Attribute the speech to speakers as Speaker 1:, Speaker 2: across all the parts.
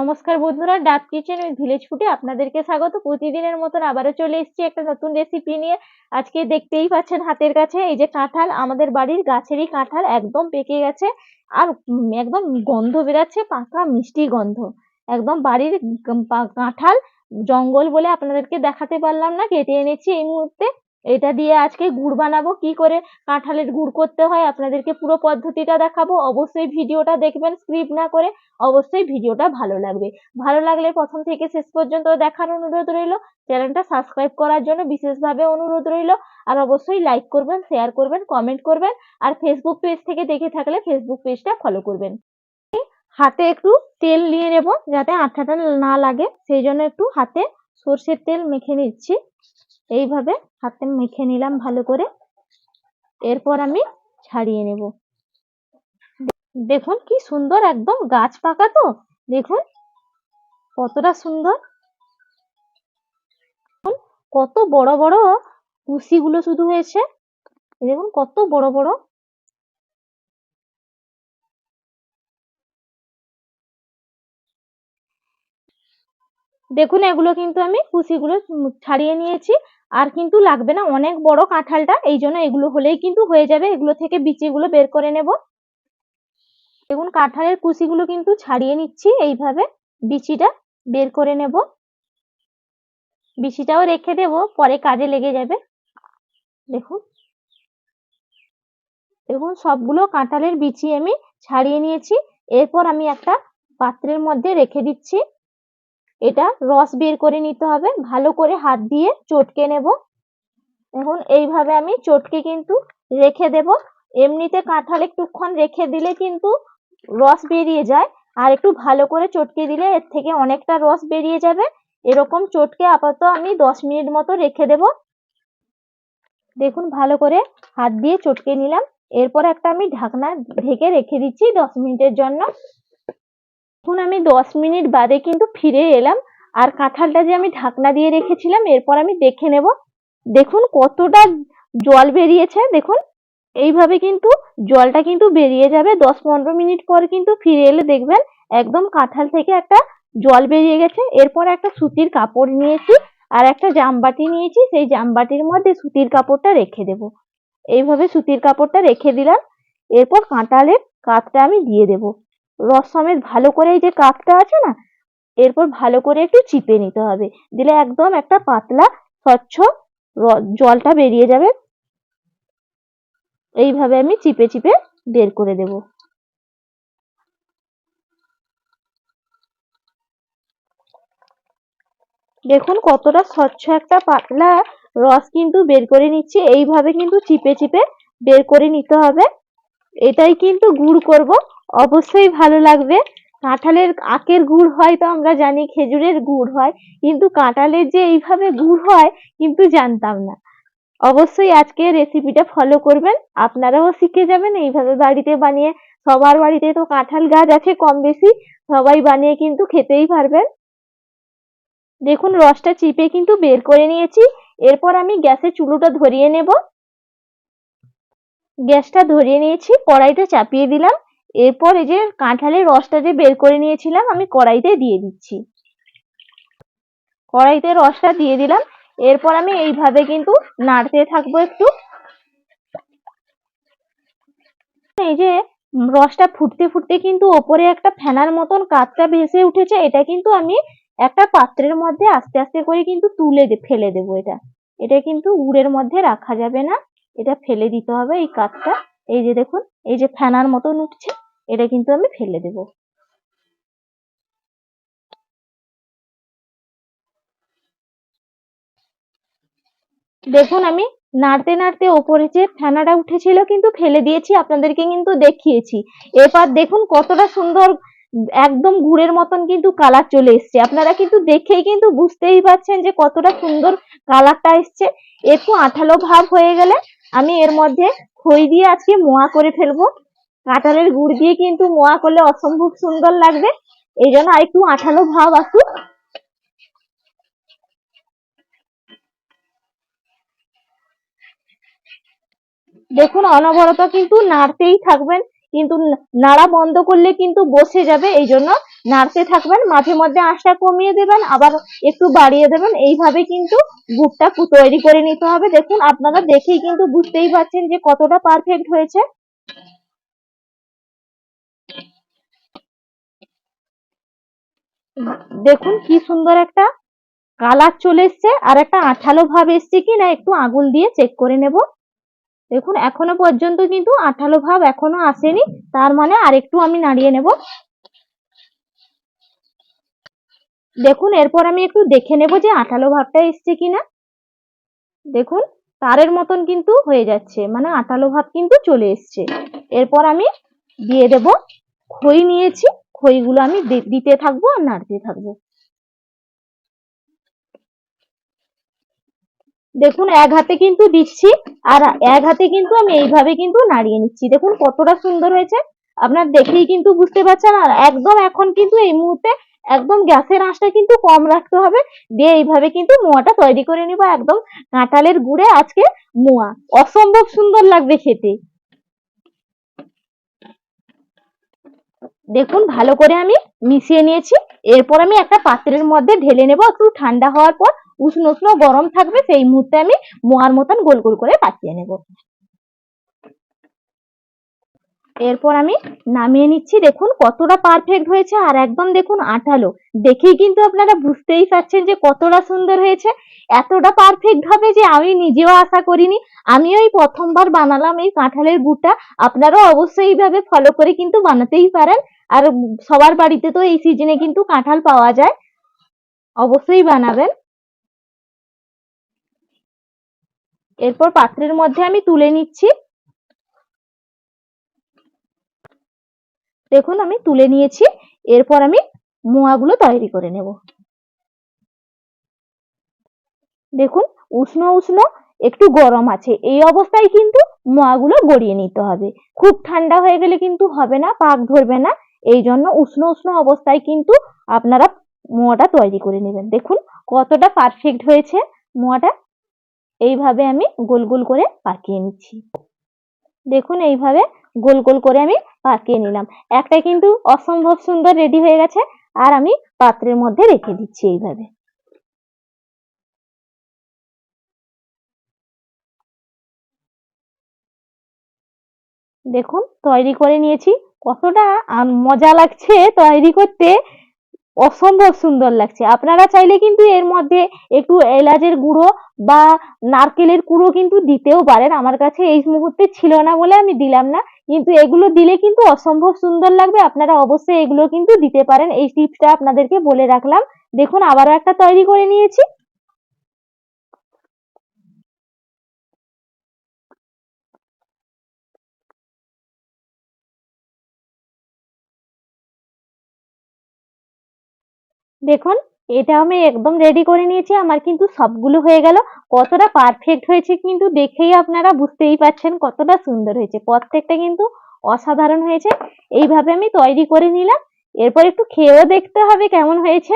Speaker 1: নমস্কার বন্ধুরা, ডাব কিচেন উইথ ভিলেজ ফুডে আপনাদেরকে স্বাগত। প্রতিদিনের মতন আবারও চলে এসেছি একটা নতুন রেসিপি নিয়ে। আজকে দেখতেই পাচ্ছেন হাতের কাছে এই যে কাঁঠাল, আমাদের বাড়ির গাছেরই কাঁঠাল একদম পেকে গেছে আর একদম গন্ধ বেরাচ্ছে, পাকা মিষ্টি গন্ধ। একদম বাড়ির কাঁঠাল জঙ্গল বলে আপনাদেরকে দেখাতে পারলাম না, কেটে এনেছি এই মুহূর্তে। এটা দিয়ে আজকে গুড় বানাবো। কি করে কাঁঠালের গুড় করতে হয় আপনাদেরকে পুরো পদ্ধতিটা দেখাবো। অবশ্যই ভিডিওটা দেখবেন, স্কিপ না করে অবশ্যই ভিডিওটা ভালো লাগবে। ভালো লাগলে প্রথম থেকে শেষ পর্যন্ত দেখার অনুরোধ রইল। চ্যানেলটা সাবস্ক্রাইব করার জন্য বিশেষভাবে অনুরোধ রইল। আর অবশ্যই লাইক করবেন, শেয়ার করবেন, কমেন্ট করবেন। আর ফেসবুক পেজ থেকে দেখে থাকলে ফেসবুক পেজটা ফলো করবেন। হাতে একটু তেল নিয়ে নেব যাতে আঠাটা না লাগে। সেই জন্য একটু হাতে সর্ষের তেল মেখে নিচ্ছি। এইভাবে হাতে মেখে নিলাম ভালো করে। এরপর আমি ছাড়িয়ে নেব। দেখুন কি সুন্দর একদম গাছ পাকা তো। দেখুন কতটা সুন্দর। কত বড় বড় কুশিগুলো শুধু হয়েছে। দেখুন কত বড় বড়। দেখুন এগুলো কিন্তু আমি কুশিগুলো ছাড়িয়ে নিয়েছি। আর কিন্তু লাগবে না অনেক বড় কাঁঠালটা, এই জন্য এগুলো হলেই কিন্তু হয়ে যাবে। এগুলো থেকে বিচিগুলো বের করে নেব। দেখুন, কাঁঠালের কুশিগুলো কিন্তু ছাড়িয়ে নিচ্ছি। এইভাবে বিচিটা বের করে নেব। বিচিটাও রেখে দেব, পরে কাজে লেগে যাবে। দেখুন। দেখুন, সবগুলো কাঁঠালের বিচি আমি ছাড়িয়ে নিয়েছি। এরপর আমি একটা পাত্রের মধ্যে রেখে দিচ্ছি। এটা রস বের করে নিতে হবে। ভালো করে হাত দিয়ে চটকে নেব। এখন এইভাবে আমি চটকে কিন্তু রেখে দেব। এমনিতে কাঁঠাল একটুক্ষণ রেখে দিলে কিন্তু রস বেরিয়ে যায়। আর একটু ভালো করে চটকে দিলে এর থেকে অনেকটা রস বেরিয়ে যাবে। এরকম চটকে আপাতত আমি দশ মিনিট মতো রেখে দেব। দেখুন, ভালো করে হাত দিয়ে চটকে নিলাম। এরপর একটা আমি ঢাকনা ঢেকে রেখে দিচ্ছি দশ মিনিটের জন্য। এখন আমি দশ মিনিট বাদে কিন্তু ফিরে এলাম। আর কাঁঠালটা যে আমি ঢাকনা দিয়ে রেখেছিলাম, এরপর আমি দেখে নেব। দেখুন কতটা জল বেরিয়েছে, দেখুন। এইভাবে কিন্তু জলটা কিন্তু বেরিয়ে যাবে। দশ পনেরো মিনিট পর কিন্তু ফিরে এলে দেখবেন একদম কাঁঠাল থেকে একটা জল বেরিয়ে গেছে। এরপর একটা সুতির কাপড় নিয়েছি আর একটা জামবাটি নিয়েছি। সেই জামবাটির মধ্যে সুতির কাপড়টা রেখে দেব। এইভাবে সুতির কাপড়টা রেখে দিলাম। এরপর কাঁঠালের কাপটা আমি দিয়ে দেব। রস সমেত ভালো করে এই যে কাপটা আছে না, এরপর ভালো করে একটু চিপে নিতে হবে। দিলে একদম একটা পাতলা, স্বচ্ছ জলটা বেরিয়ে যাবে। এইভাবে আমি চিপে চিপে বের করে দেব। দেখুন কতটা স্বচ্ছ একটা পাতলা রস কিন্তু বের করে নিচ্ছি। এইভাবে কিন্তু চিপে চিপে বের করে নিতে হবে। এটাই কিন্তু গুড় করব। অবশ্যই ভালো লাগবে। কাঁঠালের আখের গুড় হয় তো আমরা জানি, খেজুরের গুড় হয়। কিন্তু কাঁঠালের যে এইভাবে গুড় হয়, কিন্তু জানতাম না। অবশ্যই আজকে রেসিপিটা ফলো করবেন। আপনারাও শিখে যাবেন। এইভাবে বাড়িতে বানিয়ে, সবার বাড়িতে তো কাঁঠাল গাছ আছে কম বেশি, সবাই বানিয়ে কিন্তু খেতেই পারবেন। দেখুন, রসটা চিপে কিন্তু বের করে নিয়েছি। এরপর আমি গ্যাসের চুলোটা ধরিয়ে নেব। গ্যাসটা ধরিয়ে নিয়েছি, কড়াইতে চাপিয়ে দিলাম। এরপর এই যে কাঁঠালের রসটা যে বের করে নিয়েছিলাম, আমি কড়াইতে দিয়ে দিচ্ছি। কড়াইতে রসটা দিয়ে দিলাম। এরপর আমি এইভাবে কিন্তু নাড়তে থাকব একটু। এই যে রসটা ফুটতে ফুটতে কিন্তু ওপরে একটা ফেনার মতন কাঁচটা ভেসে উঠেছে, এটা কিন্তু আমি একটা পাত্রের মধ্যে আস্তে আস্তে করে কিন্তু তুলে ফেলে দেবো এটা। এটা কিন্তু গুড়ের মধ্যে রাখা যাবে না। এটা ফেলে দিতে হবে এই কাঠটা। এই যে দেখুন, এই যে ফেনার মতন উঠছে, এটা কিন্তু আমি ফেলে দেব। দেখুন আমি নাড়তে নাড়তে ওপরে যে ফেনাটা উঠেছিল কিন্তু ফেলে দিয়েছি, আপনাদেরকে কিন্তু দেখিয়েছি। এবার দেখুন কতটা সুন্দর, একদম ঘুরের মতন কিন্তু কালার চলে এসছে। আপনারা কিন্তু দেখেই কিন্তু বুঝতেই পারছেন যে কতটা সুন্দর কালারটা এসছে। একটু আঠালো ভাব হয়ে গেলে আমি এর মধ্যে খই দিয়ে আজকে মোয়া করে ফেলব। কাঁঠালের গুড় দিয়ে কিন্তু মোয়া করলে অসম্ভব সুন্দর লাগবে। এই জন্য আর একটু আঠালো ভাব আসুক। দেখুন, অনবরত কিন্তু নাড়তেই থাকবেন, কিন্তু নাড়া বন্ধ করলে কিন্তু বসে যাবে। এই জন্য নাড়তে থাকবেন, মাঝে মধ্যে আঁচটা কমিয়ে দেবেন, আবার একটু বাড়িয়ে দেবেন। এইভাবে কিন্তু গুড়টা তৈরি করে নিতে হবে। দেখুন, আপনারা দেখেই কিন্তু বুঝতেই পারছেন যে কতটা পারফেক্ট হয়েছে। দেখুন কি সুন্দর একটা কালার চলে এসছে, আর একটা আঠালো ভাব এসছে কি না, একটু আঙুল দিয়ে চেক করে নেব। দেখুন, এখনও পর্যন্ত কিন্তু আঠালো ভাব এখনও আসেনি, তার মানে আরেকটু আমি নাড়িয়ে নেব। দেখুন, এরপর আমি একটু দেখে নেব যে আঠালো ভাবটা এসছে কিনা। দেখুন, তারের মতন কিন্তু হয়ে যাচ্ছে মানে আঠালো ভাব কিন্তু চলে এসছে। এরপর আমি দিয়ে দেব খই নিয়েছি, খইগুলো আমি দিতে থাকব আর নাড়তে থাকব। দেখুন, এক হাতে কিন্তু দিচ্ছি, আর এক হাতে কিন্তু আমি এইভাবে কিন্তু নাড়িয়ে নিচ্ছি। দেখুন, কতটা সুন্দর হয়েছে। আপনার দেখেই কিন্তু বুঝতে পারছেন, আর একদম এখন কিন্তু এই মুহূর্তে একদম গ্যাসের আঁচটা কিন্তু কম রাখতে হবে। দিয়ে এইভাবে কিন্তু মোয়াটা তৈরি করে নিব একদম কাঁঠালের গুড়ে আজকে মোয়া। অসম্ভব সুন্দর লাগবে খেতে। দেখুন, ভালো করে আমি মিশিয়ে নিয়েছি। এরপর আমি একটা পাত্রের মধ্যে ঢেলে নেব। একটু ঠান্ডা হওয়ার পর উষ্ণ উষ্ণ গরম থাকবে, সেই মুহূর্তে আমি মোয়ার মতন গোল গোল করে পাকিয়ে নেব। এরপর আমি নামিয়ে নিচ্ছি। দেখুন কতটা পারফেক্ট হয়েছে আর একদম দেখুন আঠালো। দেখেই কিন্তু আপনারা বুঝতেই পারছেন যে কতটা সুন্দর হয়েছে। এতটা পারফেক্ট হবে যে আমি নিজেও আশা করিনি। আমিও এই প্রথমবার বানালাম এই কাঁঠালের গুড়টা। আপনারাও অবশ্যই এইভাবে ফলো করে কিন্তু বানাতেই পারেন। আর সবার বাড়িতে তো এই সিজনে কিন্তু কাঁঠাল পাওয়া যায়। অবশ্যই বানাবেন। এরপর পাত্রের মধ্যে আমি তুলে নিচ্ছি। দেখুন আমি তুলে নিয়েছি, এরপর আমি মোয়াগুলো তৈরি করে নেব। দেখুন, উষ্ণ উষ্ণ, একটু গরম আছে। এই অবস্থায় কিন্তু মোয়াগুলো গড়িয়ে নিতে হবে। খুব ঠান্ডা হয়ে গেলে কিন্তু হবে না, পাক ধরবে না। এই জন্য উষ্ণ উষ্ণ অবস্থায় কিন্তু আপনারা মোয়াটা তৈরি করে নেবেন। দেখুন, কতটা পারফেক্ট হয়েছে মোয়াটা। এইভাবে আমি গোল গোল করে পাকিয়ে নিচ্ছি। দেখুন এইভাবে গোল গোল করে আমি পাকিয়ে নিলাম। একটা কিন্তু অসম্ভব সুন্দর রেডি হয়ে গেছে, আর আমি পাত্রের মধ্যে রেখে দিচ্ছি এইভাবে। দেখুন, তৈরি করে নিয়েছি। কতটা মজা লাগছে তৈরি করতে। অসম্ভব সুন্দর লাগছে। আপনারা চাইলে কিন্তু এর মধ্যে একটু এলাচের গুঁড়ো বা নারকেলের কুড়ো কিন্তু দিতেও পারেন। আমার কাছে এই মুহূর্তে ছিল না বলে আমি দিলাম না। কিন্তু এগুলো দিলে কিন্তু অসম্ভব সুন্দর লাগবে। আপনারা অবশ্যই এগুলো কিন্তু দিতে পারেন। এই টিপসটা আপনাদেরকে বলে রাখলাম। দেখুন, আবারও একটা তৈরি করে নিয়েছি। দেখুন এটা আমি একদম রেডি করে নিয়েছি আমার কিন্তু সবগুলো হয়ে গেল। কতটা পারফেক্ট হয়েছে কিন্তু দেখেই আপনারা বুঝতেই পারছেন কতটা সুন্দর হয়েছে। প্রত্যেকটা কিন্তু অসাধারণ হয়েছে। এইভাবে আমি তৈরি করে নিলাম। এরপর একটু খেয়েও দেখতে হবে কেমন হয়েছে।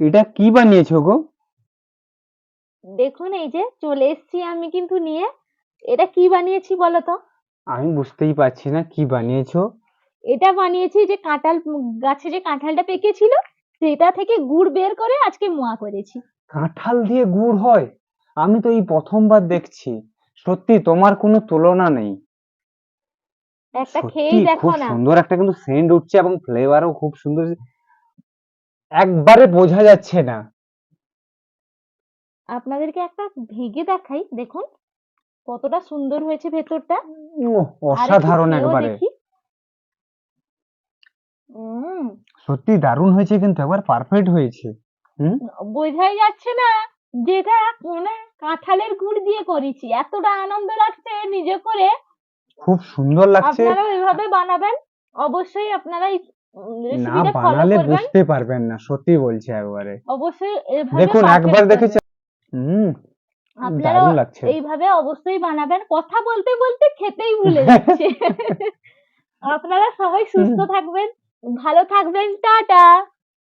Speaker 2: এটা কি বানিয়েছো গো?
Speaker 1: দেখুন এই যে চলে এসেছি আমি কিন্তু নিয়ে। এটা কি বানিয়েছি বলো তো?
Speaker 2: আমি বুঝতেই পারছি না কি বানিয়েছো।
Speaker 1: এটা বানিয়েছি যে কাঁঠাল গাছে যে কাঁঠালটা পেকেছিল সেটা থেকে গুড় বের করে আজকে মোয়া করেছি।
Speaker 2: কাঁঠাল দিয়ে গুড় হয়? আমি তো এই প্রথমবার দেখছি। সত্যি তোমার কোনো তুলনা নেই।
Speaker 1: একটা
Speaker 2: সত্যি
Speaker 1: খেয়েই দেখো
Speaker 2: খুব
Speaker 1: না।
Speaker 2: সুন্দর একটা কিন্তু সেন্ট উঠছে এবং ফ্লেভারও খুব সুন্দর। একবারে বোঝা যাচ্ছে না।
Speaker 1: আপনাদেরকে একটা ভেঙে দেখাই দেখুন। কতটা সুন্দর হয়েছে ভেতরটা।
Speaker 2: ওহ,
Speaker 1: আর একটু
Speaker 2: অসাধারণ
Speaker 1: খেয়েও
Speaker 2: একবারে।
Speaker 1: দেখি। উম
Speaker 2: সত্যি দারুণ হয়েছে কিন্তু একবার পারফেক্ট হয়েছে। হুম?
Speaker 1: বোঝাই যাচ্ছে না যেটা মানে কাঁঠালের গুড় দিয়ে করেছি এতটা আনন্দ লাগছে নিজে করে।
Speaker 2: খুব সুন্দর লাগছে।
Speaker 1: আপনারাও এভাবে বানাবেন অবশ্যই আপনারা এই
Speaker 2: না বানালে বুঝতে পারবেন না সত্যি বলছি একবারে।
Speaker 1: অবশ্যই এভাবে
Speaker 2: দেখুন একবার। দেখেছে হুম
Speaker 1: আপনারা এইভাবে অবশ্যই বানাবেন। কথা বলতে বলতে খেতেই ভুলে যাচ্ছে। আপনারা সবাই সুস্থ থাকবেন। ভালো থাকবেন টাটা।